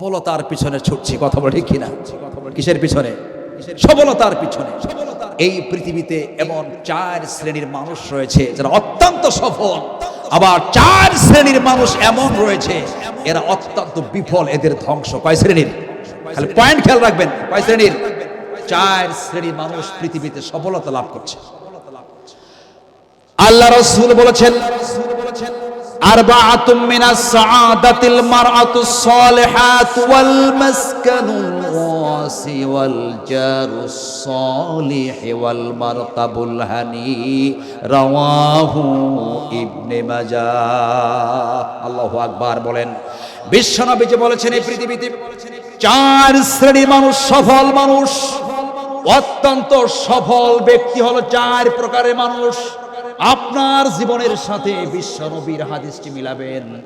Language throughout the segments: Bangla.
সফলতার পিছনে ছুটছি, কথা বলে ঠিক কিনা? কিসের পিছনে? সফলতার পিছনে। এই পৃথিবীতে এমন চার শ্রেণির মানুষ রয়েছে যারা অত্যন্ত সফল। আবার চার শ্রেণির মানুষ এমন রয়েছে, এরা অত্যন্ত বিফল, এদের ধ্বংস। কয় শ্রেণির? খালি পয়েন্ট খেয়াল রাখবেন। কয় শ্রেণির? চার শ্রেণির মানুষ পৃথিবীতে সফলতা লাভ করছে। আল্লাহ রসুল বলেছেন أربعة من السعادة المرأة الصالحات والمسكن الواسع والجار الصالح والمركب الهني رواه ابن ماجه الله أكبر বলেন বিশ্বনবী যে বলেছেন এই পৃথিবীতে চার শ্রেণীর মানুষ সফল মানুষ অত্যন্ত সফল ব্যক্তি হলো চার প্রকারের মানুষ আপনার জীবনের সাথে বিশ্ব বিশ্বনবীর হাদিসটি মিলাবেন।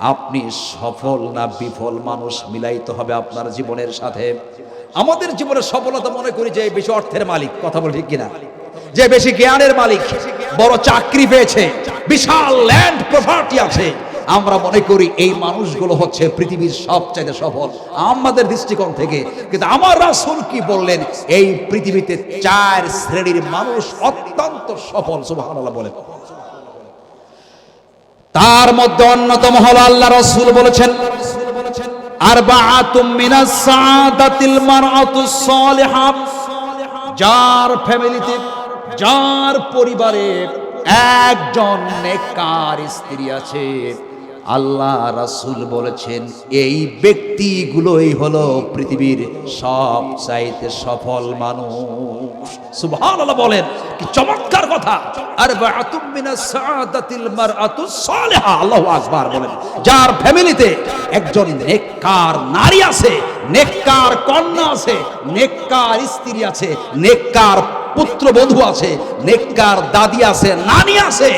আপনি সফল না বিফল মানুষ মিলাইতে হবে আপনার জীবনের সাথে। আমাদের জীবনে সফলতা মনে করি যে বেশি অর্থের মালিক, কথা বলি কিনা? যে বেশি জ্ঞানের মালিক, বড় চাকরি পেয়েছে, বিশাল ল্যান্ড প্রপার্টি আছে। আমরা মনে করি এই মানুষগুলো হচ্ছে পৃথিবীর সবচাইতে সফল আমাদের দৃষ্টিকোণ থেকে। কিন্তু আমার রাসূল কি বললেন? এই পৃথিবীতে চার শ্রেণির মানুষ অত্যন্ত সফল, সুবহানাল্লাহ বলেন তার মধ্যে অন্যতম হলো আল্লাহ রাসূল বলেছেন, আরবাআতুম মিনাস সাআদাতিল মারআতুস সালিহা যার ফ্যামিলিতে, যার পরিবারে একজন নেককার স্ত্রী আছে। আল্লাহ রাসুল বলেছেন, এই ব্যক্তিগুলোই হলো পৃথিবীর সব চাইতে সফল মানুষ। সুবহানাল্লাহ বলেন, কি চমৎকার কথা। আর আল্লাহু আকবার বলেন। যার ফ্যামিলিতে একজন নেককার নারী আছে, নেককার কন্যা আছে, নেককার স্ত্রী আছে, নেককার পুত্রবধূ আছে, নেককার দাদি আছে, নানি আছে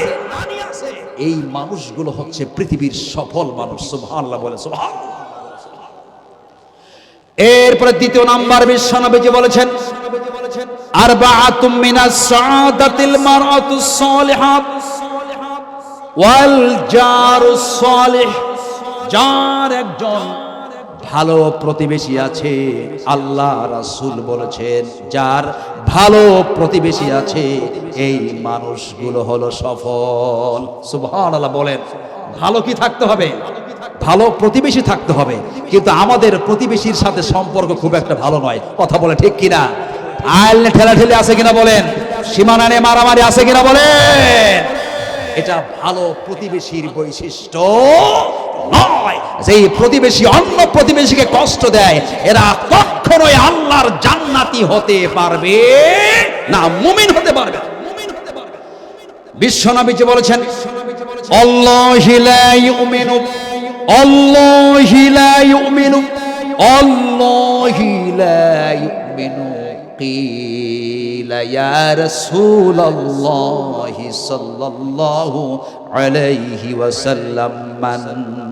এই মানুষগুলো হচ্ছে পৃথিবীর সফল মানুষ। সুবহানাল্লাহ বলে সুবহান এরপরে দ্বিতীয় নাম্বার বিশ্বনবীজি বলেছেন, আরবাআতুম মিনাস সাআদাতিল মারআতুস সালিহাত ওয়াল জারুস সালিহ, যার একজন ভালো প্রতিবেশী আছে, আল্লাহ রাসূল বলেছেন, যার ভালো প্রতিবেশী আছে, এই মানুষগুলো হলো সফল। সুবহানাল্লাহ বলেন, ভালো কি থাকতে হবে? ভালো প্রতিবেশী থাকতে হবে, কিন্তু আমাদের প্রতিবেশীর সাথে সম্পর্ক খুব একটা ভালো নয়। কথা বলে ঠিক কিনা? আইল ঠেলাঠেলি আছে কিনা বলেন? সীমানা নিয়ে মারামারি আছে কিনা বলেন? এটা ভালো প্রতিবেশীর বৈশিষ্ট্য। যেই প্রতিবেশী অন্য প্রতিবেশীকে কষ্ট দেয় এরা কখনোই আল্লাহর জান্নাতি হতে পারবে না মুমিন হতে পারবে না। বিশ্বনবীজি বলেছেন আল্লাহি লা ইউমিনু আল্লাহি লা ইউমিনু আল্লাহি লা ইউমিনু قيل يا رسول الله صلى الله عليه وسلم من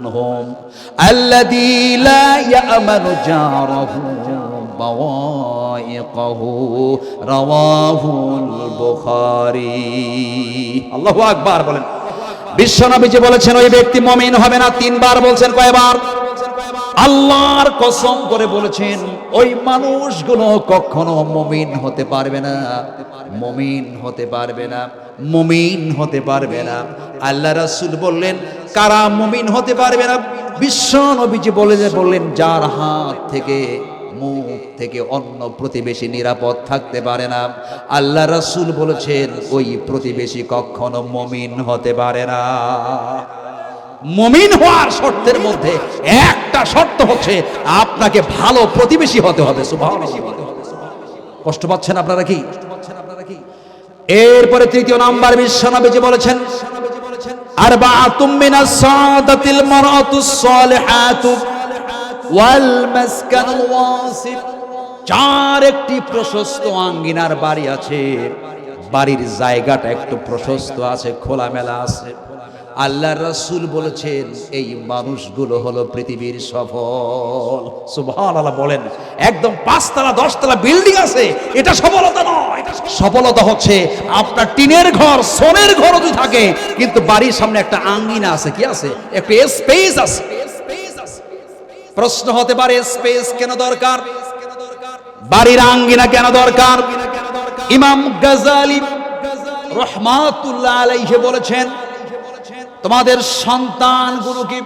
هم الذي لا يأمن جاره بوائقه رواه البخاري الله أكبر বলেন বিশ্বনবীজি বলেছেন ওই ব্যক্তি মমিন হবে না তিনবার বলছেন কয়বার আল্লাহর কসম করে বলেছেন, ওই মানুষগুলো কখনো মমিন হতে পারবে না। মমিন হতে পারবে না। মমিন হতে পারবে না। আল্লাহ রাসুল বললেন, কারা মমিন হতে পারবে না? বিশ্ব নবীজি বলে বললেন, যার হাত থেকে, মুখ থেকে অন্য প্রতিবেশী নিরাপদ থাকতে পারে না। আল্লাহ রাসুল বলেছেন, ওই প্রতিবেশী কখনো মমিন হতে পারে না। মমিন হওয়ার শর্তের মধ্যে একটা শর্ত হচ্ছে আপনাকে ভালো প্রতিবেশী হতে হবে কষ্ট পাচ্ছেন আপনারা কি? এরপরে তৃতীয় নাম্বার বিশ্বনবীজি বলেছেন আর বা তুমিনা সাদাতিল মারাতুস সালিহাতু ওয়াল মাসকানুল ওয়াসি চার একটি প্রশস্ত আঙ্গিনার বাড়ি আছে। বাড়ির জায়গাটা একটু প্রশস্ত আছে, খোলামেলা আছে। আল্লাহ রাসূল বলেছেন, এই মানুষগুলো হলো পৃথিবীর সফল। সুবহানাল্লাহ বলেন, একদম পাঁচতলা, দশতলা বিল্ডিং আছে, এটা সফলতা নয় সফলতা হচ্ছে আপনার টিনের ঘর, সোনের ঘর যদি থাকে, কিন্তু বাড়ির সামনে একটা আঙ্গিনা আছে, কি আছে? একটা স্পেস আছে। প্রশ্ন হতে পারে স্পেস কেন দরকার? বাড়ির আঙ্গিনা কেন দরকার? ইমাম গাজালি রহমাতুল্লাহ আলাইহি বলেছেন, তোমাদের সন্তানগুলোকে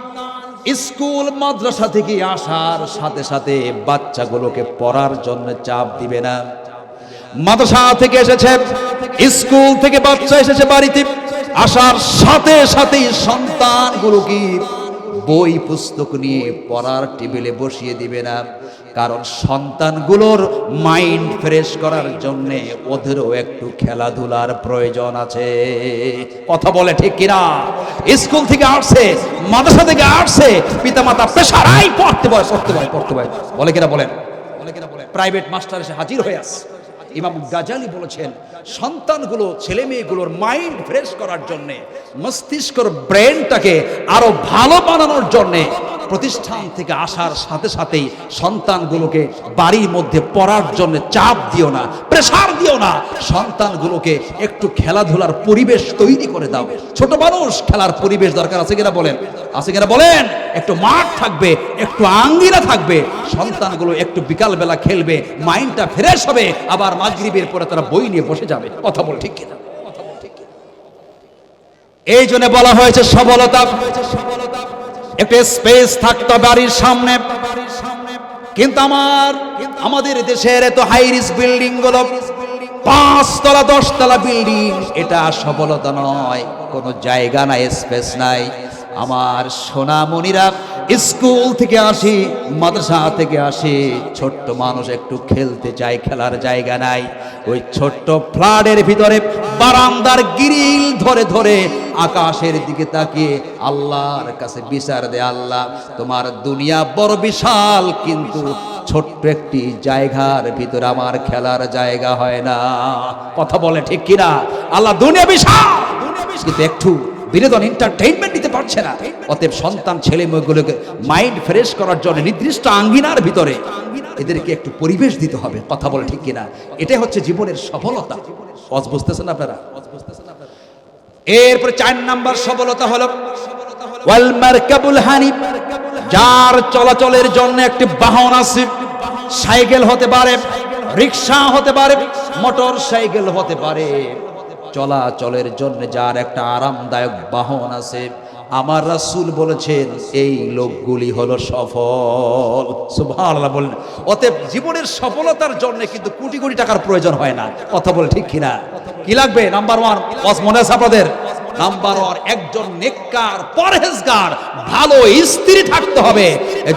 স্কুল, মাদ্রাসা থেকে আসার সাথে সাথে বাচ্চাগুলোকে পড়ার জন্য চাপ দিবে না। মাদ্রাসা থেকে এসেছে, স্কুল থেকে বাচ্চা এসেছে বাড়িতে, আসার সাথে সাথেই সন্তানগুলোকে বই পুস্তক নিয়ে পড়ার টেবিলে বসিয়ে দিবে না। কারণ সন্তানগুলোর মাইন্ড ফ্রেশ করার জন্য ওদেরও একটু খেলাধুলার প্রয়োজন আছে। কথা বলে ঠিক কিনা? স্কুল থেকে আসছে, মাদ্রাসা থেকে আসছে, পিতামাতা পেশারাই পড়তে বয় পড়তে বয় পড়তে বয়। বলে কিনা বলেন? প্রাইভেট মাস্টার এসে হাজির হয়ে আসছে। ইমাম গাজালি বলেছেন, সন্তানগুলো, ছেলে মেয়েগুলোর মাইন্ড ফ্রেশ করার জন্য, মস্তিষ্কর ব্রেনটাকে আরও ভালো বানানোর জন্যে প্রতিষ্ঠান থেকে আসার সাথে সাথেই সন্তানগুলোকে বাড়ির মধ্যে পড়ার জন্য চাপ দিও না প্রেসার দিও না। সন্তানগুলোকে একটু খেলাধুলার পরিবেশ তৈরি করে দাও। ছোট মানুষ খেলার পরিবেশ দরকার আছে কিনা বলেন? আছে কিনা বলেন? একটু মাঠ থাকবে, একটু আঙ্গিনা থাকবে। সন্তানগুলো একটু বিকালবেলা খেলবে, মাইন্ডটা ফ্রেশ হবে, আবার মাগরিবের পরে তারা বই নিয়ে বসে যাবে। কথা বল ঠিক কিনা? এই জন্য বলা হয়েছে সবলতা একটা স্পেস থাকতো বাড়ির সামনে। কিন্তু আমার, আমাদের দেশের এত হাই রিস্ক বিল্ডিংগুলো, পাঁচতলা, দশতলা বিল্ডিং এটা সফলতা নয়। কোনো জায়গা নাই স্পেস নাই। আমার সোনামণিরা স্কুল থেকে আসি, মাদ্রাসা থেকে আসি। ছোট্ট মানুষ একটু খেলতে চায় খেলার জায়গা নাই। ওই ছোট্ট ফ্ল্যাটের ভিতরে বারান্দার গিরিল ধরে ধরে আকাশের দিকে তাকিয়ে আল্লাহর কাছে বিচার দে আল্লাহ, তোমার দুনিয়া বড় বিশাল, কিন্তু ছোট্ট একটি জায়গার ভিতরে আমার খেলার জায়গা হয় না। কথা বলে ঠিক কিনা? আল্লাহ দুনিয়া বিশাল। কিন্তু একটু বিনোদন এন্টারটেইনমেন্ট দিতে পারছে না। অতএব সন্তান, ছেলে মেয়েগুলোকে মাইন্ড ফ্রেশ করার জন্য নির্দিষ্ট আঙ্গিনার ভিতরে এদেরকে একটু পরিবেশ দিতে হবে, কথা বলে ঠিক কিনা? এটাই হচ্ছে জীবনের সফলতা। অজ বুঝতেছেন আপনারা? এরপরে চার নাম্বার সফলতা হলো যার চলাচলের জন্য একটি বাহন আছে। সাইকেল হতে পারে, রিক্সা হতে পারে, মোটর সাইকেল হতে পারে। চলাচলের জন্য যার একটা আরামদায়ক বাহন আছে। আমার রাসূল বলেছেন, এই লোকগুলি হলো সফল। সুবহানাল্লাহ বলেন অতএব জীবনের সফলতার জন্য কিন্তু কোটি কোটি টাকার প্রয়োজন হয় না। কথা বলে ঠিক কিনা? কি লাগবে? নাম্বার ওয়ান মনে আছে আপনাদের। নাম্বার ওয়ান, একজন নেককার, পরহেজগার, ভালো স্ত্রী থাকতে হবে।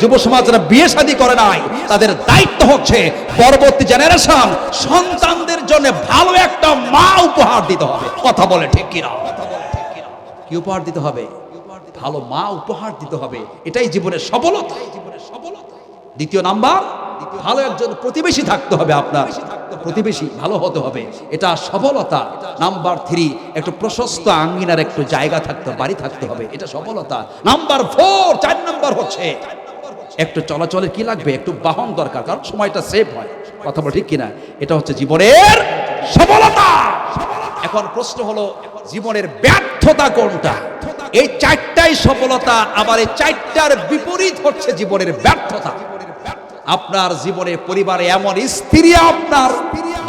যুব সমাজ যারা বিয়ে শাদী করে নাই, তাদের দায়িত্ব হচ্ছে পরবর্তী জেনারেশন সন্তানদের জন্য ভালো একটা মা উপহার দিতে হবে। কথা বলে ঠিক কিনা? কি উপহার দিতে হবে? ভালো মা উপহার দিতে হবে। এটাই জীবনের সফলতা। দ্বিতীয় নাম্বার, ভালো একজন প্রতিবেশী থাকতে হবে আপনার। প্রতিবেশী ভালো হতে হবে। এটা সফলতা। নাম্বার থ্রি একটু প্রশস্ত আঙ্গিনার একটু জায়গা থাকতে, বাড়ি থাকতে হবে। এটা সফলতা। নাম্বার ফোর চার নাম্বার হচ্ছে, একটু চলাচলের কি লাগবে? একটু বাহন দরকার, কারণ সময়টা সেভ হয়। কথা বল ঠিক কিনা? এটা হচ্ছে জীবনের সফলতা। এখন প্রশ্ন হলো, জীবনের ব্যর্থতা কোনটা? এই চারটাই সফলতা, আবার এই চারটার বিপরীত হচ্ছে জীবনের ব্যর্থতা। আপনার জীবনে পরিবারে এমন স্ত্রী আপনার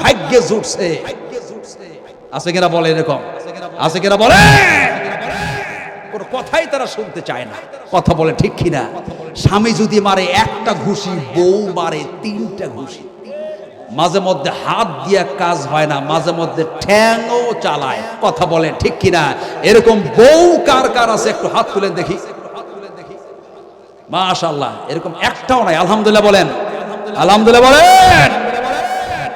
ভাগ্যে জুটছে। আছে কিনা বলে এরকম? আছে কিনা বলে? কোন কথাই তারা শুনতে চায় না। কথা বলে ঠিক কিনা? স্বামী যদি মারে একটা ঘুষি, বউ মারে তিনটা ঘুষি। মাঝে মধ্যে হাত দিয়ে কাজ হয় না, মাঝে মধ্যে ঠ্যাংও চালায়। কথা বলে ঠিক কিনা? এরকম বউ কার কার আছে? একটু হাত তুলেন দেখি। মাশাল্লাহ এরকম একটাও নাই আলহামদুলিল্লাহ বলেন। আলহামদুলিল্লাহ বলেন।